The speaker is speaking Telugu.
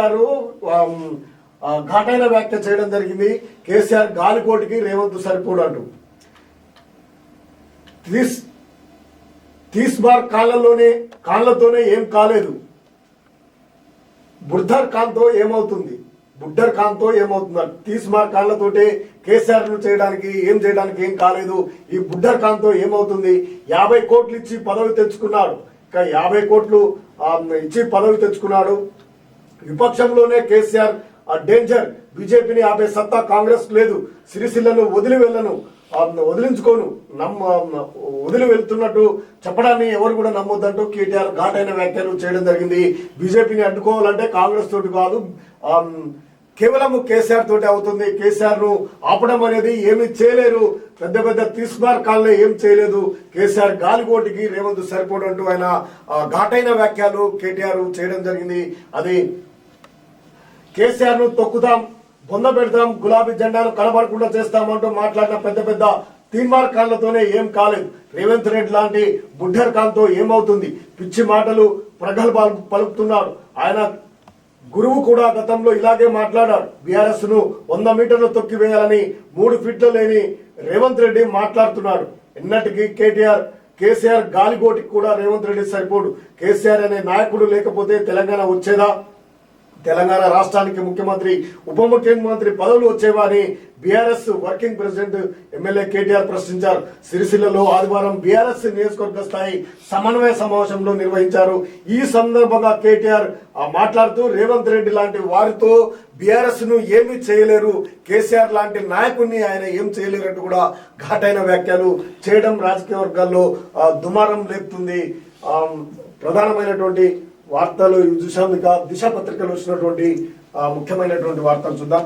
గారు ఘాటైన వ్యాఖ్య చేయడం జరిగింది. కేసీఆర్ గాలికోటికి రేవంత్ సరిపోడు అంటూ తీస్ తీస్ బార్ కాళ్ళలోనే కాళ్ళతోనే ఏం కాలేదు. బుద్ధర్ ఖాన్తో ఏమవుతుంది? బుడ్డర్ కాంతో ఏమవుతుంది? తీస్ బార్ కాళ్ళతోటే కేసీఆర్ చేయడానికి ఏం చేయడానికి ఏం కాలేదు. ఈ బుడ్డర్ కాంతో ఏమవుతుంది? యాభై కోట్లు ఇచ్చి పదవి తెచ్చుకున్నాడు. ఇంకా యాభై కోట్లు ఇచ్చి పదవి తెచ్చుకున్నాడు. విపక్షంలోనే కేసీఆర్ ఆ డేంజర్. బీజేపీని ఆపే సత్తా కాంగ్రెస్ లేదు. సిరిసిల్లను వదిలి వెళ్ళను. వదిలించుకోను. నమ్మ వదిలి వెళ్తున్నట్టు చెప్పడాన్ని ఎవరు కూడా నమ్మొద్దంటూ కేటీఆర్ ఘాటైన వ్యాఖ్యలు చేయడం జరిగింది. బీజేపీని అడ్డుకోవాలంటే కాంగ్రెస్ తోటి కాదు కేవలం కేసీఆర్ తోటి అవుతుంది. కేసీఆర్ను ఆపడం అనేది ఏమి చేయలేరు. పెద్ద పెద్ద తీసుమార్ ఏం చేయలేదు. కేసీఆర్ గాలికోటికి రేవంత్ సరిపోడంటూ ఆయన ఘాటైన వ్యాఖ్యలు కేటీఆర్ చేయడం జరిగింది. అది కేసీఆర్ను తొక్కుతాం బొంద పెడతాం గులాబీ జెండాను కనబడకుండా చేస్తామంటూ మాట్లాడిన పెద్ద పెద్ద తీన్మార్ ఖాన్లతోనే ఏం కాలేదు. రేవంత్ రెడ్డి లాంటి బుడ్డర్ ఖాన్తో ఏమవుతుంది? పిచ్చి మాటలు ప్రగల్భాలు పలుకుతున్నాడు. ఆయన గురువు కూడా గతంలో ఇలాగే మాట్లాడాడు బీఆర్ఎస్ను వంద మీటర్లు తొక్కివేయాలని మూడు ఫీట్లు లేని రేవంత్ రెడ్డి మాట్లాడుతున్నాడు. ఎన్నటికీ కేటీఆర్ కేసీఆర్ గాలిగోటికి కూడా రేవంత్ రెడ్డి సరిపోడు. కేసీఆర్ అనే నాయకుడు లేకపోతే తెలంగాణ వచ్చేదా? తెలంగాణ రాష్ట్రానికి ముఖ్యమంత్రి ఉప ముఖ్యమంత్రి పదవులు వచ్చేవని BRS working president MLA KTR ప్రశ్నించారు. సిరిసిల్లలో ఆదివారం బీఆర్ఎస్ నియోజకవర్గ స్థాయి సమన్వయ సమావేశంలో నిర్వహించారు. ఈ సందర్భంగా కేటీఆర్ మాట్లాడుతూ రేవంత్ రెడ్డి లాంటి వారితో బీఆర్ఎస్ను ఏమీ చేయలేరు. కేసీఆర్ లాంటి నాయకుడిని ఆయన ఏం చేయలేరంటూ కూడా ఘాటైన వ్యాఖ్యలు చేయడం రాజకీయ వర్గాల్లో దుమారం లేపుతుంది. ప్రధానమైనటువంటి వార్తలు ఇవి చూసాం ఇక దిశ పత్రికలు వచ్చినటువంటి ముఖ్యమైనటువంటి వార్తలు చూద్దాం.